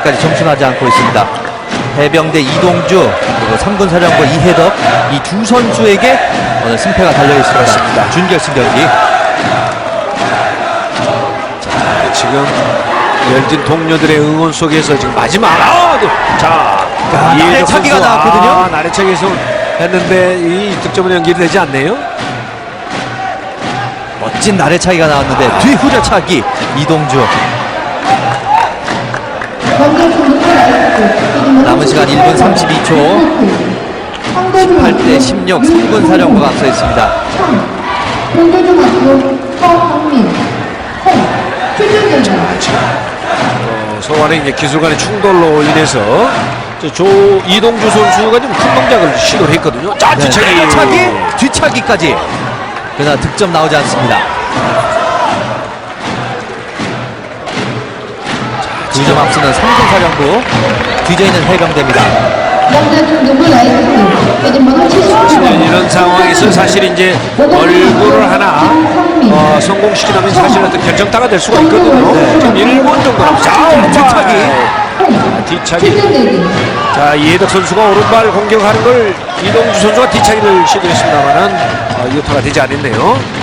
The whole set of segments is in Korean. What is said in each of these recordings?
자리까지 점수하지 않고 있습니다. 해병대 이동주 그리고 삼군 사령부 이해덕 이 두 선수에게 오늘 승패가 달려 있습니다. 준결승 경기. 지금 열띤 동료들의 응원 속에서 지금 마지막 아, 네. 자 야, 이해적 나래차기가 선수, 나왔거든요. 아, 나래차기에서 했는데 이 득점은 연결이 되지 않네요. 멋진 날의 차기가 나왔는데 뒤후려차기 이동주. 남은 시간 1분 32초. 8대 16 3군 사령부가 앞서 있습니다. 어, 서로 간의 이제 기술 간의 충돌로 인해서 저조 이동주 선수가 좀큰 동작을 시도를 했거든요. 자 네, 뒤차기 차기, 뒤차기까지. 그러나 득점 나오지 않습니다. 두점 앞서는 3군 사령부. 뒤져 있는 해병대입니다. 77번. 이런 상황에서 사실 이제 얼굴을 하나 어, 성공시키려면 사실 어떤 결정타가 될 수가 있거든요. 지금 1분 정도 남았 자, 뒤차기. 뒤차기. 자, 이해덕 선수가 오른발 공격하는 걸 이동주 선수가 뒤차기를 시도했습니다만은 어, 이호타가 되지 않았네요.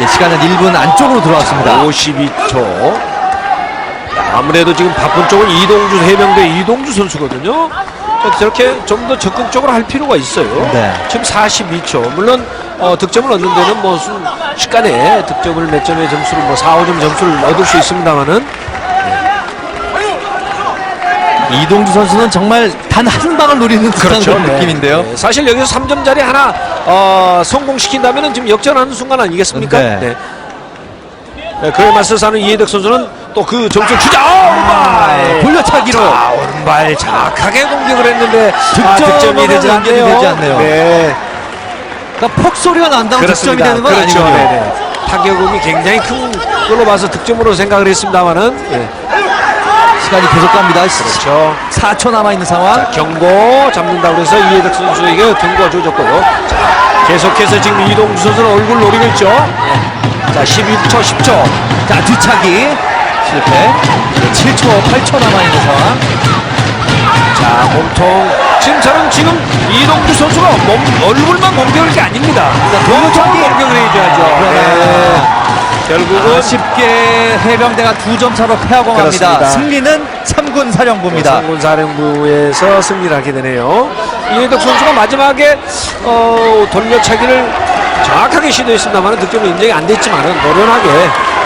이제 시간은 1분 안쪽으로 들어왔습니다. 52초. 아무래도 지금 바쁜 쪽은 이동주 해병대 이동주 선수거든요. 저렇게 좀 더 적극적으로 할 필요가 있어요. 네. 지금 42초. 물론 어, 득점을 얻는 데는 뭐 순, 시간에 득점을 몇 점의 점수를 뭐 4, 5점 점수를 얻을 수 있습니다만은 이동주 선수는 정말 단 한 방을 노리는 그런 네. 느낌인데요. 네. 사실 여기서 3점짜리 하나 어, 성공시킨다면 지금 역전하는 순간 아니겠습니까? 네. 네, 그에 맞서서 하는 이해덕 선수는 또그 점수 주자 오른발 돌려차기로. 자, 오른발 정확하게 공격을 했는데 아, 득점이 되지 않네요. 되지 않네요. 네, 그러니까 폭 소리가 난다고 득점이 그렇습니다. 되는 건 그렇죠. 아니군요. 네네. 타격음이 굉장히 큰 걸로 봐서 득점으로 생각을 했습니다만은 네, 시간이 계속 갑니다. 그렇죠. 4초 남아 있는 상황. 경고 잡는다고 해서 이해덕 선수에게 경고가 줘졌고요. 자, 계속해서 지금 이동주 선수는 얼굴 노리고 있죠. 네. 자, 12초, 10초. 자 뒤차기 실패. 7초, 8초 남아 있는 상황. 자, 몸통. 지금처럼 지금 이동주 선수가 몸, 얼굴만 공격할 게 아닙니다. 몸통 공격을 해줘야죠. 네. 결국은 아 쉽게 해병대가 두 점 차로 패하고 맙니다. 그렇습니다. 승리는 3군 사령부입니다. 상군 사령부에서 승리를 하게 되네요. 이해덕 선수가 마지막에 어, 돌려차기를 정확하게 시도했습니다만 득점은 인정이 안 됐지만은 노련하게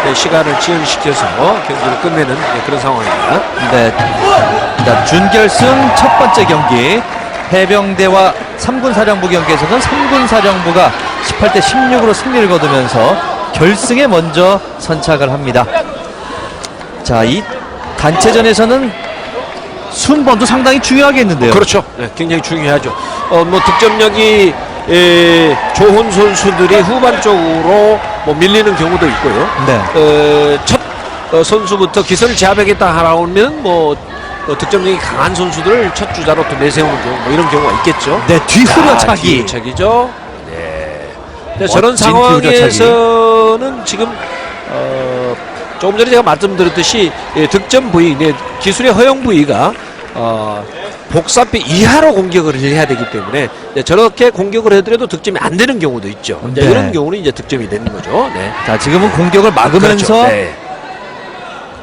네, 시간을 지연시켜서 경기를 끝내는 네, 그런 상황입니다. 네. 자, 준결승 첫 번째 경기 해병대와 3군 사령부 경기에서는 3군 사령부가 18대 16으로 승리를 거두면서 결승에 먼저 선착을 합니다. 자, 이 단체전에서는 순번도 상당히 중요하겠는데요. 그렇죠. 네, 굉장히 중요하죠. 어, 뭐 득점력이 에, 좋은 선수들이 후반 쪽으로 뭐 밀리는 경우도 있고요. 네. 어, 첫 어, 선수부터 기선을 제압하겠다 하라면 뭐 어, 득점력이 강한 선수들을 첫 주자로 또 내세우는 경우 뭐 이런 경우가 있겠죠. 네, 뒤후려차기. 차기죠. 네. 근데 저런 상황에서는 지금 어, 조금 전에 제가 말씀드렸듯이 예, 득점 부위, 네, 기술의 허용 부위가 어, 복사뼈 이하로 공격을 해야 되기 때문에 네, 저렇게 공격을 해더라도 득점이 안 되는 경우도 있죠. 네. 이런 경우는 이제 득점이 되는 거죠. 네. 자, 지금은 공격을 막으면서 그렇죠. 네.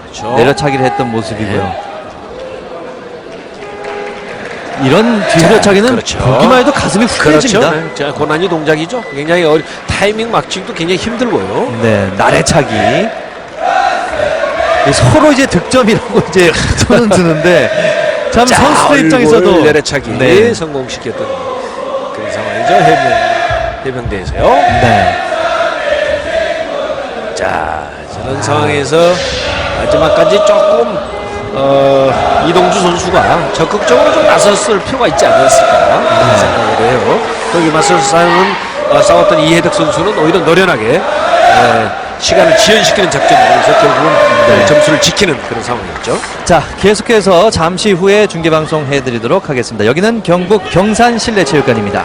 그렇죠. 내려차기를 했던 모습이고요. 네. 이런 뒤후려차기는 그렇죠. 보기만 해도 가슴이 그렇죠. 후련해집니다. 네. 자, 고난이 동작이죠. 굉장히 어리, 타이밍 맞추기도 굉장히 힘들고요. 네, 나래차기. 이 서로 이제 득점이라고 이제 손은 드는데 참 자, 선수들 입장에서도 내려차기 네, 성공시켰던 그런 상황이죠. 해병 해병대에서요. 네. 자, 저런 상황에서 마지막까지 조금 어, 이동주 선수가 적극적으로 좀 나섰을 필요가 있지 않았을까 그런 생각을 해요. 거기 맞서서 싸우는 어, 싸웠던 이해덕 선수는 오히려 노련하게 에, 시간을 지연시키는 작전으로 해서 결국은 네. 점수를 지키는 그런 상황이었죠. 자, 계속해서 잠시 후에 중계 방송 해드리도록 하겠습니다. 여기는 경북 경산 실내체육관입니다.